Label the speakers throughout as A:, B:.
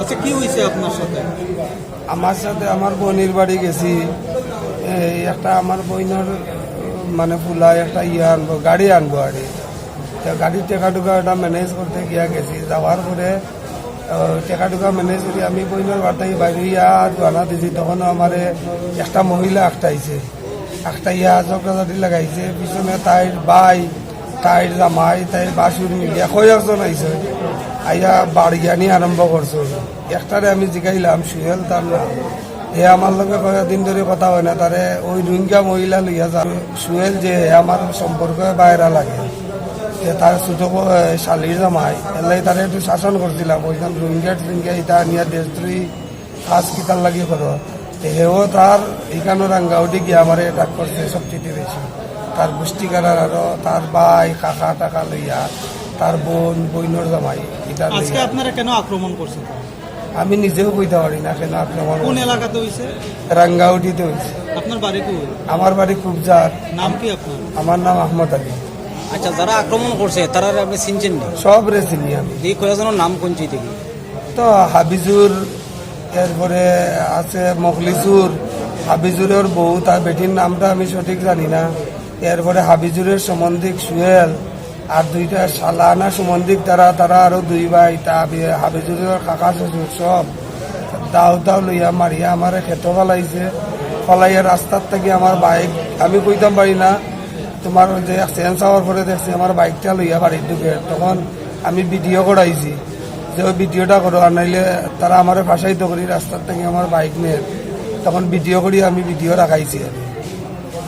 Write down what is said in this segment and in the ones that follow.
A: আচ্ছা
B: আমার সাথে আমার বোনের বাড়ি গেছি। একটা আমার বোনের মানে ফুলাই একটা ইয়ে আনব, গাড়ি আনব তা গাড়ির টেকা টুকা ম্যানেজ করতে গিয়া গেছি। যাওয়ার পরে টেকা টুকা ম্যানেজ আমি বোনের বাড়ি বাইরে ইয়া দোয়ানা দিছি, তখন আমার একটা মহিলা আটটাইছে একটা ইয়া চক্রাচাটি লাগাইছে। পিছনে তাইর বাই তাইর জামাই তাইর বাসুর মিলিয়া কয়েকজন আইছে আইয়া বাড়ি আনি আরম্ভ করছ একটারে আমি জিগাইলাম সুহেল তার নাম। এ আমার লগে কয়েকদিন ধরে কথা হয় না তারে ওই রোহিঙ্গা মহিলা লইয়া যা সুহেল যে আমার সম্পর্ক বাইরা লাগে। তার ছোট এ, শালির জামাই। এলাই তারে একটু শাসন করছিলাম। ওইখান রোহিঙ্গা টোহিঙ্গা ইটা নিয়ে দেশদ্রোহী কাজ কিতার লাগি করো। হেও তার এইখানো রাঙ্গাউটি গিয়ে আমার ডাক করছে সবচেয়ে বেশি। তার গোষ্ঠীকারার আরও তার ভাই কাকা টাকা লইয়া তার বোন বইনর জামাই এটা
A: আজকে আপনারা কেন আক্রমণ করছেন?
B: আমি নিজেও কইতে পারি না কেন আক্রমণ
A: কোন এলাকাতে হয়েছে
B: রাঙ্গাউটিতে হয়েছে
A: আপনার বাড়ি কই?
B: আমার বাড়ি খুবজার।
A: নাম কি আপনার?
B: আমার নাম আহমদ আলী।
C: আচ্ছা যারা আক্রমণ করছে তারা আপনি চিনছেন না?
B: সব রে চিনি আমি।
C: এই কয়েকজনের নাম কোনছি দেখি?
B: তো হাবিজুর এরপরে আছে মখলিসুর। হাবিজুরের বউ তার বেটির নামটা আমি সঠিক জানি না। এরপরে হাবিজুরের সম্বন্ধিক সুহেল আর দুইটা সালানা সম্বন্ধিক তারা তারা আরও দুই ভাই তা হাবিজুরের কাকা শ্বশুর সব। দাও দাও লইয়া মারিয়া আমার খেতে ফলাইছে। ফলাইয়া রাস্তার থেকে আমার বাইক আমি কইতাম পারি না তোমার ওই যে অ্যাক্সিডেন্ট হওয়ার পরে দেখছি আমার বাইকটা লইয়া বাড়ির ঢুকে তখন আমি ভিডিও করাইছি যে ওই ভিডিওটা করো আর নাইলে তারা আমার ফাঁসাইতে করি রাস্তার থেকে আমার বাইক নিয়ে। তখন ভিডিও করি আমি ভিডিও রাখাইছি।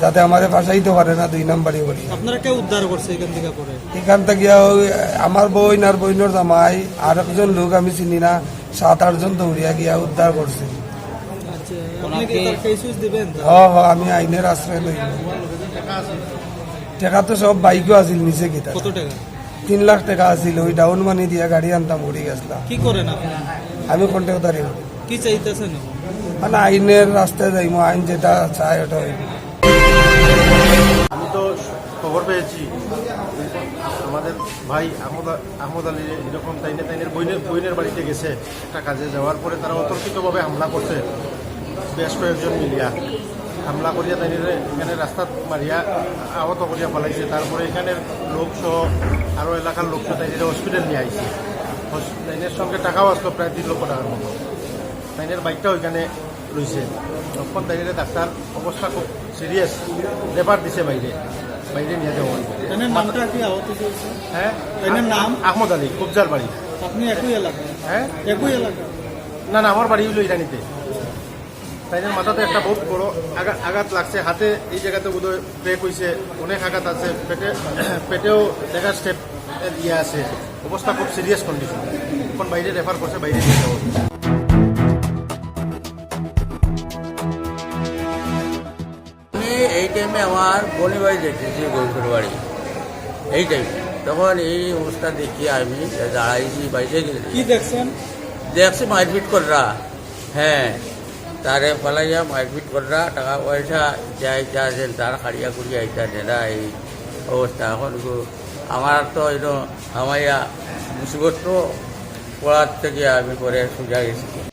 B: যাতে আমার ফাঁসাইতে পারে না দুই নাম্বারই করি।
A: আপনারা কে উদ্ধার করছে এখান থেকে পরে
B: এখান থেকে ওই আমার বইন আর বইনর জামাই আর একজন লোক আমি চিনি না সাত আটজন দৌড়িয়া গিয়া উদ্ধার করছে।
A: আচ্ছা
B: আমি আইনের আশ্রয় লইব। টাকা তো সব বাইকও আছিল নিচে গীতা
A: কত টাকা?
B: তিন লাখ টাকা আছিল ওই ডাউন মানি দিয়া গাড়ি আনতাম ঘুরে গেছিলাম
A: কি করেন আপনি?
B: আমি কন্ট্রাক্টারি
A: কি চাইতেছেন
B: মানে আইনের রাস্তায় যাইমো আইন যেটা চায় ওটা হইব
D: আমি তো খবর পেয়েছি। আমাদের ভাই আহমদ আহমদ আলী এরকম তাইনে তাইনের বইনের বইনের বাড়িতে গেছে। একটা কাজে যাওয়ার পরে তারা অতর্কিতভাবে হামলা করছে। বেশ কয়েকজন মিলিয়া। হামলা করিয়া তাইনের এখানে রাস্তাত মারিয়া আহত করিয়া পালাইছে। তারপরে এখানের লোক সহ আরও এলাকার লোক সহ তাইনের হসপিটাল নিয়ে আইছে। তাইনের সঙ্গে টাকাও আসলো প্রায় তিন লক্ষ টাকার মতো। তাইনের বাইকটাও এখানে রয়েছে তখন তাইনের ডাক্তার অবস্থা খুব সিরিয়াস রেফার দিছে বাইরে। বাইরে নিয়ে যাওয়া হ্যাঁ?
A: নাম?
D: আহমদ আলী কুবজার বাড়ি।
A: আপনি একই এলাকা
D: হ্যাঁ?
A: একই এলাকা
D: না না আমার বাড়ি হইল ইরানিতে। তাইনের মাথাতে একটা বহুত বড় আগা- আঘাত লাগছে। হাতে এই জায়গাতে বোধহয় ব্রেক হয়েছে অনেক আঘাত আছে। পেটে পেটেও দেখার স্টেপ ইয়ে আছে। অবস্থা খুব সিরিয়াস কন্ডিশন এখন বাইরে রেফার করছে বাইরে
E: এই টাইমে আমার বনি বাড়ি দেখতেছি গৌরপুর বাড়ি। এই টাইমে তখন এই অবস্থা দেখি আমি দাঁড়াইছি বাইরে
A: কি দেখছেন?
E: দেখছি মারপিট কররা। হ্যাঁ। তারে পালাইয়া মারপিট করা টাকা পয়সা যা ইচ্ছা আছে তার খাড়িয়া করিয়া ইচ্ছা নেরা এই অবস্থা এখন আমার তো এই আমাইয়া মুসিবত পড়ার থেকে আমি পরে সোজা গেছি